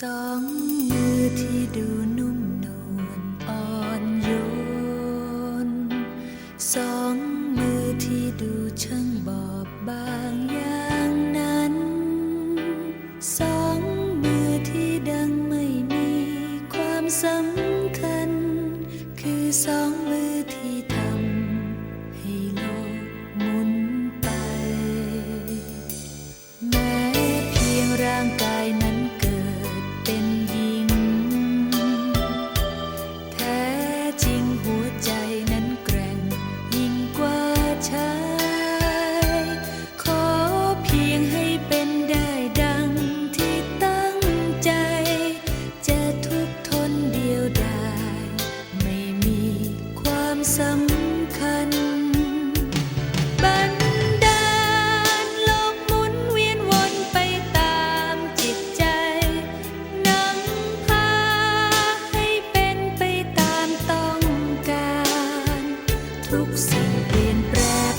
สองมือที่ดูนุ่มนวลอ่อนโยน สองมือที่ดูช่างบอบบางอย่างนั้น สองมือที่ดังไม่มีความสำ สิ่งเปลี่ยนแปลง